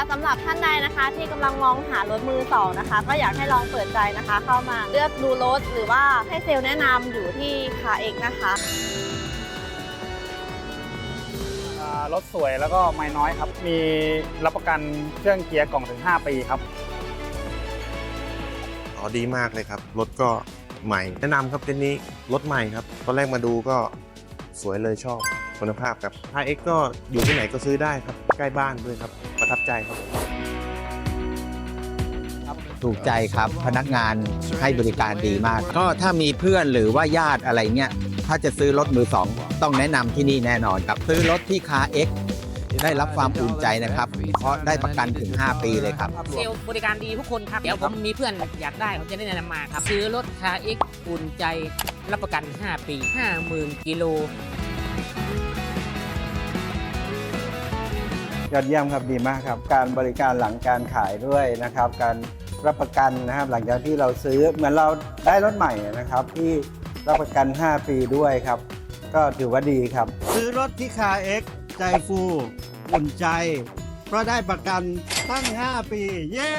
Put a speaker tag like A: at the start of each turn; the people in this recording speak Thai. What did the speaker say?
A: สำหรับท่านใดนะคะ ที่กำลังมองหารถมือสองนะคะ ก็อยากให้ลองเปิดใจนะคะ เข้ามาเลือกดูรถหรือว่าให้เซลล์แนะนำอยู่ที่คาเอกนะคะ
B: อ่ารถสวยแล้วก็ไม่น้อยครับ มีรับประกันเครื่องเกียร์กล่องถึง 5 ปีครับ
C: อ๋อดีมากเลยครับ รถก็ใหม่ แนะนำครับเต็นท์นี้รถใหม่ครับ ตอนแรกมาดูก็สวยเลยชอบคุณภาพครับ 5X ก็อยู่ที่ไหนก็ซื้อได้ครับ ใกล้บ้านด้วยครับประ ทับใจครับ
D: ถูกใจครับพนักงานให้บริการดีมาก ก็ถ้ามีเพื่อนหรือว่าญาติอะไรเงี้ยถ้าจะซื้อรถมือสองต้องแนะนำที่นี่แน่นอนครับ ซื้อรถที่คาเอ็กได้รับความอุ่นใจนะครับ เพราะได้ประกันถึง 5 ปีเลยครับ
E: เซลล์บริการดีทุกคนครับ เดี๋ยวผมมีเพื่อนอยากได้ผมจะได้แนะนำมาครับ ซื้อรถคาเอ็กอุ่นใจรับประกัน 5 ปี 50,000 กิโล
F: ยอดเยี่ยมครับดีมากครับ การบริการหลังการขายด้วยนะครับ การรับประกันนะครับ หลังจากที่เราซื้อเหมือนเราได้รถใหม่นะครับ ที่รับประกัน 5 ปีด้วยครับ ก็ถือว่าดีครับ
G: ซื้อรถที่คาเอ็กใจฟูอุ่นใจ เพราะได้ประกันตั้ง 5 ปี เย้